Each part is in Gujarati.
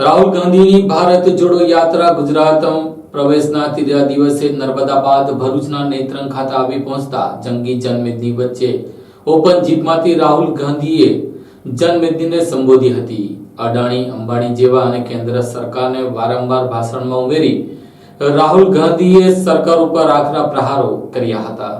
રાહુલ ગાંધીની ભારત જોડો યાત્રા ગુજરાત પ્રવેશના ત્રીજા દિવસે નર્મદા બાદ ભરૂચના નેત્રંગ ખાતે આવી પહોંચતા જંગી જનમેદની વચ્ચે ઓપન જીપમાંથી રાહુલ ગાંધીએ જનમેદનીને સંબોધી હતી. અડાણી, અંબાણી જેવા અને કેન્દ્ર સરકારને વારંવાર ભાષણમાં ઉમેરી રાહુલ ગાંધીએ સરકાર ઉપર આકરા પ્રહારો કર્યા હતા.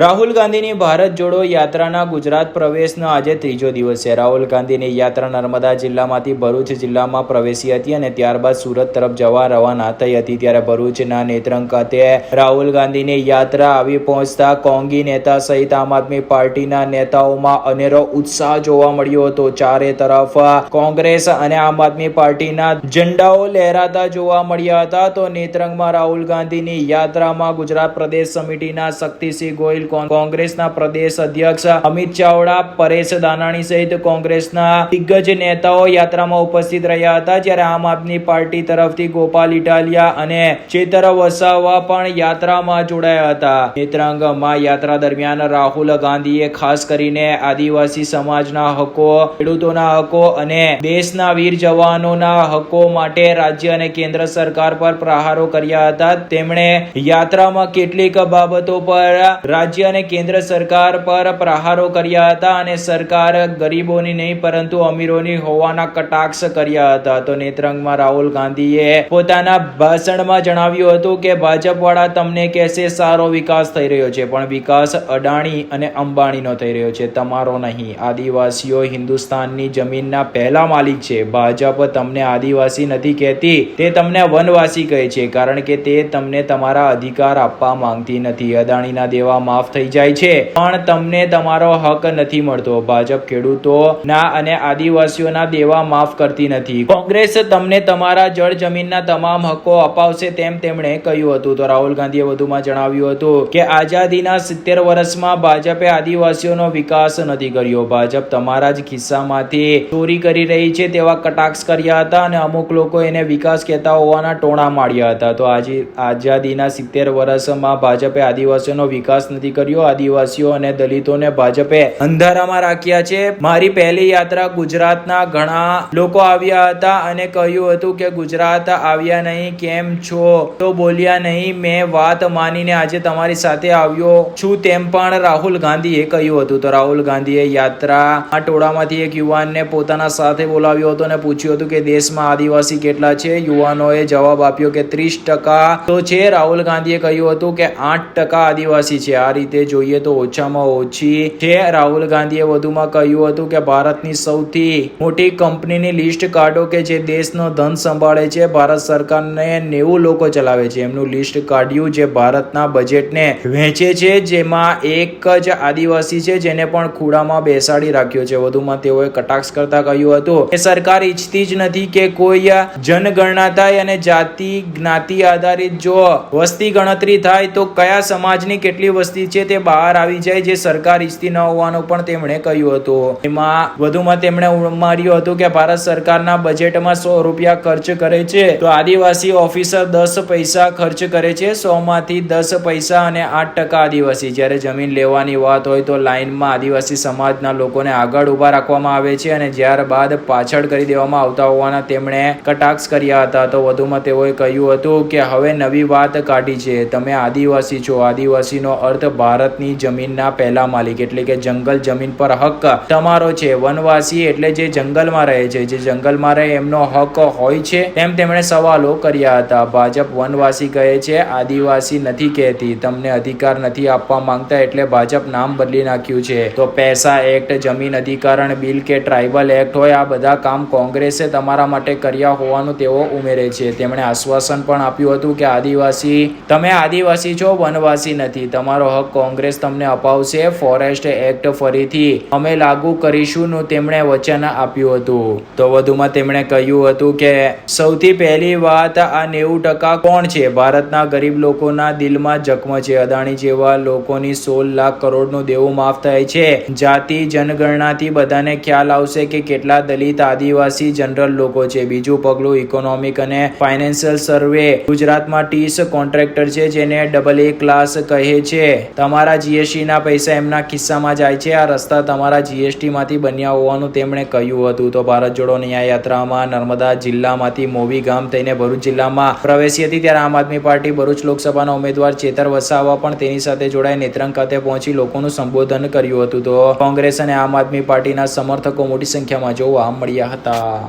રાહુલ ગાંધીની ભારત જોડો યાત્રાના ગુજરાત પ્રવેશનો આજે ત્રીજો દિવસ છે. રાહુલ ગાંધીની યાત્રા નર્મદા જિલ્લામાંથી ભરૂચ જિલ્લામાં પ્રવેશી હતી અને ત્યારબાદ સુરત તરફ જવા રવાના થઈ હતી. ત્યારે ભરૂચના નેત્રંગ ખાતે રાહુલ ગાંધીની યાત્રા આવી પહોંચતા કોંગી નેતા સહિત આમ આદમી પાર્ટીના નેતાઓમાં અનેરો ઉત્સાહ જોવા મળ્યો હતો. ચારે તરફ કોંગ્રેસ અને આમ આદમી પાર્ટીના ઝંડાઓ લહેરાતા જોવા મળ્યા હતા. તો નેત્રંગમાં રાહુલ ગાંધીની યાત્રામાં ગુજરાત પ્રદેશ સમિતિના શક્તિસિંહ ગોહિલ કોં- કોંગ્રેસના પ્રદેશ અધ્યક્ષ અમિત ચાવડા, પરેશ દાનાણી સહિત કોંગ્રેસના દિગ્ગજ નેતાઓ યાત્રામાં ઉપસ્થિત રહ્યા હતા. જ્યારે આમ આદમી પાર્ટી તરફથી ગોપાલ ઇટાલિયા અને ચેતર વસાવા પણ યાત્રામાં જોડાયા હતા. નેત્રાંગમાં યાત્રા દરમિયાન રાહુલ ગાંધીએ ખાસ કરીને આદિવાસી સમાજના હકો, ખેડૂતોના હકો અને દેશના વીર જવાનોના હકો માટે રાજ્ય અને કેન્દ્ર સરકાર પર પ્રહારો કર્યા હતા. તેમણે યાત્રામાં કેટલીક બાબતો પર રાજ્ય અને કેન્દ્ર સરકાર પર પ્રહારો કર્યા હતા અને સરકાર ગરીબોની નહીં, પરંતુ અમીરોની હોવાના કટાક્ષ કર્યા હતા. તો નેત્રંગમાં રાહુલ ગાંધીએ પોતાના ભાષણમાં જણાવ્યું હતું કે, ભાજપવાળા તમને કહેશે, સારો વિકાસ થઈ રહ્યો છે, પણ વિકાસ અડાણી અને અંબાણીનો થઈ રહ્યો છે, તમારો નહીં. આદિવાસીઓ હિન્દુસ્તાનની જમીનના પહેલા માલિક છે. ભાજપ તમને આદિવાસી નથી કહેતી, તે તમને વનવાસી કહે છે, કારણ કે તે તમને તમારા અધિકાર આપવા માંગતી નથી. અદાણીના દેવા માફ થઈ જાય છે. પણ તમને તમારો હક નથી મળતો. ભાજપ ખેડૂતોના અને આદિવાસીઓના દેવા માફ કરતી નથી. કોંગ્રેસ તમને તમારા જળ જમીનના તમામ હકો અપાવશે તેમ તેમણે કહ્યું હતું. તો રાહુલ ગાંધીએ વધુમાં જણાવ્યું હતું કે, આઝાદીના સિત્તેર વર્ષમાં ભાજપે આદિવાસીઓનો વિકાસ નથી કર્યો. ભાજપ તમારા જ ખિસ્સામાંથી ચોરી કરી રહી છે તેવા કટાક્ષ કર્યા હતા અને અમુક લોકો એને વિકાસ કહેતા હોવાના ટોણા માર્યા હતા. તો આજે આઝાદીના સિત્તેર વર્ષમાં ભાજપે આદિવાસીઓનો વિકાસ નથી કર્યો આદિવાસીઓ અને દલિતોને ભાજપે અંધારામાં રાખ્યા છે. મારી પહેલી યાત્રા ગુજરાતના ઘણા લોકો આવ્યા હતા અને કહ્યું હતું કે, ગુજરાત આવ્યા નહીં, કેમ છો? તો બોલ્યા નહીં, મેં વાત માનીને આજે તમારી સાથે આવ્યો છું. તેમ પણ રાહુલ ગાંધીએ કહ્યું હતું. તો રાહુલ ગાંધીએ યાત્રા ટોળામાંથી એક યુવાનને પોતાના સાથે બોલાવ્યો હતો અને પૂછ્યું હતું કે, દેશમાં આદિવાસી કેટલા છે? યુવાનોએ જવાબ આપ્યો કે, ત્રીસ ટકા તો છે. રાહુલ ગાંધીએ કહ્યું હતું કે, આઠ ટકા આદિવાસી છે. આ રીતે જોઈએ તો ઓછામાં ઓછી છે. રાહુલ ગાંધીએ વધુમાં કહ્યું હતું કે ભારતની સૌથી મોટી કંપનીની લિસ્ટ કાઢો કે જે દેશનો ધન સંભાળે છે. ભારત સરકારને નેવું લોકો ચલાવે છે. એમનું લિસ્ટ કાઢ્યું જે ભારતના બજેટને વહેંચે છે, જેમાં એક જ આદિવાસી છે, જેને પણ ખૂણામાં બેસાડી રાખ્યો છે. વધુમાં તેઓએ કટાક્ષ કરતા કહ્યું હતું કે સરકાર ઈચ્છતી જ નથી કે કોઈ જનગણના થાય અને જાતિ જ્ઞાતિ આધારિત જો વસ્તી ગણતરી થાય તો કયા સમાજની કેટલી વસ્તી છે તે બહાર આવી જાય જે સરકાર ઈચ્છતી ન હોવાનું પણ તેમણે કહ્યું હતું. એમાં વધુમાં તેમણે ઉમાર્યું હતું કે ભારત સરકારના બજેટમાં સો રૂપિયા ખર્ચ કરે છે. તો આદિવાસી ઓફિસર દસ પૈસા ખર્ચ કરે છે. સો માંથી દસ પૈસા અને આઠ ટકા આદિવાસી. જ્યારે જમીન લેવાની વાત હોય તો લાઇનમાં આદિવાસી સમાજના લોકોને આગળ ઊભા રાખવામાં આવે છે અને ત્યારબાદ પાછળ કરી દેવામાં આવતા હોવાના તેમણે કટાક્ષ કર્યા હતા. તો વધુમાં તેઓએ કહ્યું હતું કે હવે નવી વાત કાઢી છે. તમે આદિવાસી છો. આદિવાસીનો અર્થ ભારતની જમીનના પહેલા માલિક, એટલે કે જંગલ જમીન પર હક તમારો છે, વનવાસી એટલે જે જંગલમાં રહે છે, જે જંગલમાં રહે એમનો હક હોય છે, તેમ તેમણે સવાલો કર્યા હતા. ભાજપ વનવાસી કહે છે, આદિવાસી નથી કહેતી, તમને અધિકાર નથી આપવા માંગતા એટલે ભાજપ નામ બદલી નાખ્યું છે. તો પૈસા એક્ટ, જમીન અધિકારણ બિલ કે ટ્રાઇબલ એક્ટ હોય, આ બધા કામ કોંગ્રેસે તમારા માટે કર્યા હોવાનું તેઓ ઉમેરે છે. તેમણે આશ્વાસન પણ આપ્યું હતું કે, આદિવાસી, તમે આદિવાસી છો, વનવાસી નથી, તમારો હક કોંગ્રેસ તમને અપાવશે. ફોરેસ્ટ એક્ટ ફરીથી અમે લાગુ કરીશું તેમણે વચન આપ્યું હતું. તો વધુમાં તેમણે કહ્યું હતું કે, સૌથી પહેલી વાત આ નેવું ટકા કોણ છે? ભારતના ગરીબ લોકોના દિલમાં જખમ છે. અદાણી જેવા લોકોની સોળ લાખ કરોડનું દેવું માફ થાય છે. જાતિ જનગણનાથી બધાને ખ્યાલ આવશે કે કેટલા દલિત આદિવાસી જનરલ લોકો છે. બીજું પગલું ઇકોનોમિક અને ફાઇનાન્શિયલ સર્વે. ગુજરાતમાં ટીસ કોન્ટ્રાક્ટર છે જેને ડબલ એ ક્લાસ કહે છે. તમારા જીએસટીના પૈસા એમના ખિસ્સામાં જાય છે. આ રસ્તા તમારા જીએસટીમાંથી બન્યા હોવાનું તેમણે કહ્યું હતું. તો ભારત જોડો ન્યાય યાત્રામાં નર્મદા જિલ્લામાંથી મોવી ગામ થઈને ભરૂચ જિલ્લામાં પ્રવેશી હતી ત્યારે આમ આદમી પાર્ટી ભરૂચ લોકસભાના ઉમેદવાર ચેતર વસાવા પણ તેની સાથે જોડાઈ નેત્રંગ ખાતે પહોંચી લોકોનું સંબોધન કર્યું હતું. તો કોંગ્રેસ અને આમ આદમી પાર્ટીના સમર્થકો મોટી સંખ્યામાં જોવા મળ્યા હતા.